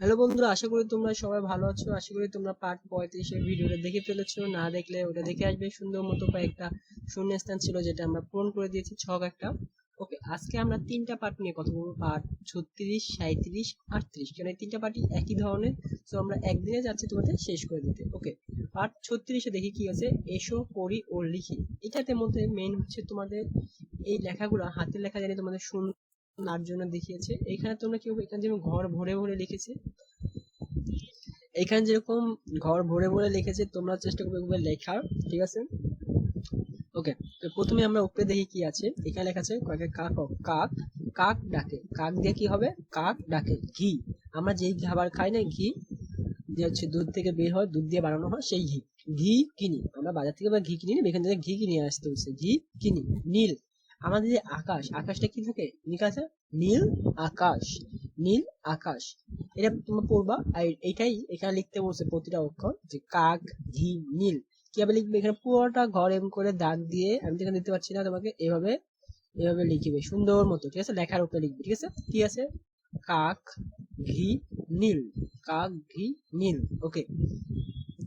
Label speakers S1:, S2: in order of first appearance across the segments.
S1: Hello বন্ধুরা, আশা করি তোমরা সবাই ভালো আছো। আশা করি তোমরা পার্ট পঁয়ত্রিশের ভিডিওটা দেখে ফেলেছো। না দেখলে ওটা দেখে আসবে। সুন্দর মতো কয়েকটা শূন্যস্থান ছিল যেটা আমরা পূরণ করে দিয়েছি, ছক একটা। ওকে আজকে আমরা তিনটা পার্ট নিয়ে কথা বলব। পার্ট ছত্রিশ সাঁত্রিশ আটত্রিশ। কেন এই তিনটা পার্টি একই ধরনের? তো আমরা একদিনে যাচ্ছি তোমাদের শেষ করে দিতে। ওকে পার্ট ছত্রিশে দেখি কি আছে? এসো, পড়ি ও লিখি। এটাতে মধ্যে মেন হচ্ছে তোমাদের এই লেখাগুলো। হাতের লেখা জানি তোমাদের সুন্দর জন্য দেখিয়েছে। এখানে তোমরা কি এখানে যেরকম ঘর ভরে ভরে লিখেছে, এখানে যেরকম ঘর ভরে ভরে লিখেছে, তোমরা চেষ্টা করবে এগুলো লেখার, ঠিক আছে? ওকে তো প্রথমে আমরা উপরে দেখি কি আছে। এখানে লেখা আছে, কয়েকটা কাক কাক কাক ডাকে। কাক দিয়ে কি হবে? কাক ডাকে, ঘি। আমরা যেই খাবার খাই না, ঘি যে হচ্ছে দুধ থেকে বের হয়, দুধ দিয়ে বানানো হয়, সেই ঘি। ঘি কিনি। আমরা বাজার থেকে ঘি কিনি না, এখান থেকে ঘি কিনে আসতে হচ্ছে। ঘি কিনি, নীল। আমাদের যে আকাশ, আকাশটা কি থাকে? আছে? নীল আকাশ নীল আকাশ। এটা তোমরা পড়বা, আর এটাই এখানে লিখতে বলছে প্রতিটা অক্ষর যে কাক ঘি নীল। কীভাবে লিখবে? এখানে পুরোটা ঘর এম করে দাগ দিয়ে, আমি তো এখানে দিতে পারছি না তোমাকে, এভাবে এভাবে লিখবে, সুন্দর মতো, ঠিক আছে? লেখার উপরে লিখবে, ঠিক আছে? কি আছে? কাক ঘি নীল। কাক ঘি নীল, ওকে।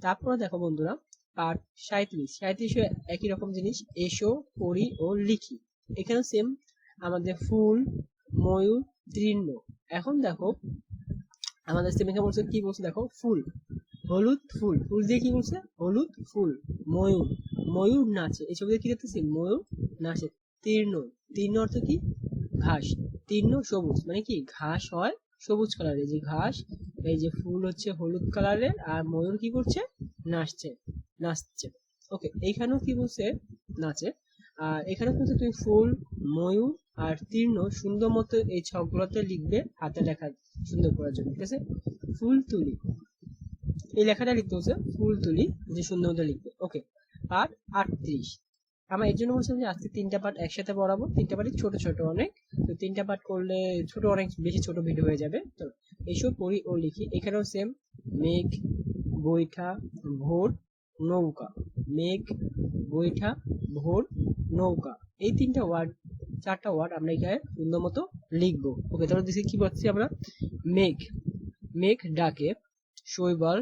S1: তারপরে দেখো বন্ধুরা, পাঠ সাঁত্রিশ সাঁত্রিশ একই রকম জিনিস, এসো, পড়ি ও লিখি। এখানে সেম আমাদের ফুল, ময়ূর, তৃণ। এখন দেখো, আমাদের সেম এখানে বলছে, কি বলছে দেখো? ফুল। হলুদ ফুল। ফুল দিয়ে কি বলছে? হলুদ ফুল। ময়ূর। ময়ূর নাচে। এই ছবিতে কি দেখতেছি? ময়ূর নাচে। তীর্ণ তীর্ণ অর্থ কি? ঘাস। তীর্ণ সবুজ। মানে কি? ঘাস হয় সবুজ কালারের যে ঘাস, এই যে ফুল হচ্ছে হলুদ কালারের আর ময়ূর কি করছে? নাচছে। নাচছে। ওকে এইখানেও কি বলছে? নাচে। আর এখানে কিন্তু তুমি ফুল, ময়ূর আর তীর্ণ সুন্দর মতো এই ছকগুলোতে লিখবে, হাতে লেখা সুন্দর করার জন্য, ঠিক আছে? ফুল তুলি। এই লেখাটা লিখতে হচ্ছে ফুল তুলি, যে সুন্দর মতো লিখবে। ওকে পার্ট আটত্রিশ। আমার এর জন্য বলছিলাম যে আজকে তিনটা পার্ট একসাথে পড়াবো। তিনটা পার্টি ছোট ছোট অনেক। তো তিনটা পার্ট করলে ছোট অনেক বেশি ছোট ভিডিও হয়ে যাবে। তো এইসব পড়ি ও লিখি। এখানেও সেম মেঘ, বৈঠা, ভোর, নৌকা। মেঘ, বৈঠা, ভোর নৌকা। এই তিনটা ওয়ার্ড চারটা ওয়ার্ড আমরা এখানে সুন্দর মতো লিখব। ওকে তাহলে দেখি কি পাচ্ছি আমরা? মেঘ। মেঘ ডাকে, শৈবাল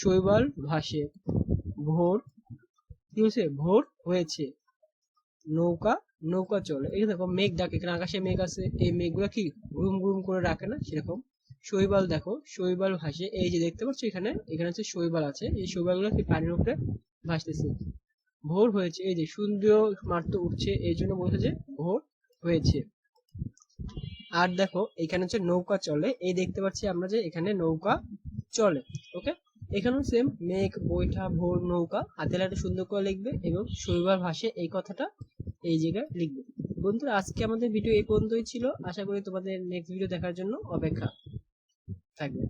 S1: শৈবাল ভাসে। ভোর, কি হয়েছে? ভোর হয়েছে। নৌকা নৌকা চলে। এই দেখো, মেঘ ডাকে। এখানে আকাশে মেঘ আছে। এই মেঘগুলো কি গুরুম গুরুম করে ডাকে না? সেরকম। শৈবাল দেখো, শৈবাল ভাসে। এই যে দেখতে পাচ্ছ এখানে এখানে হচ্ছে শৈবাল আছে। এই শৈবালগুলো কি পানির উপরে ভাসতেছে। ভোর হয়েছে। এই যে সুন্দর মাত্র উঠছে, এই জন্য বলছে যে ভোর হয়েছে। আর দেখো, এখানে হচ্ছে নৌকা চলে। এই দেখতে পাচ্ছি আমরা যে এখানে নৌকা চলে ওকে এখানেও সেম মেঘ, বৈঠা, ভোর, নৌকা। হাতে লাটে সুন্দর করে লিখবে এবং শৈবাল ভাসে এই কথাটা এই জায়গায় লিখবে। বন্ধুরা, আজকে আমাদের ভিডিও এই পর্যন্তই ছিল। আশা করি তোমাদের নেক্সট ভিডিও দেখার জন্য অপেক্ষা থাকবে।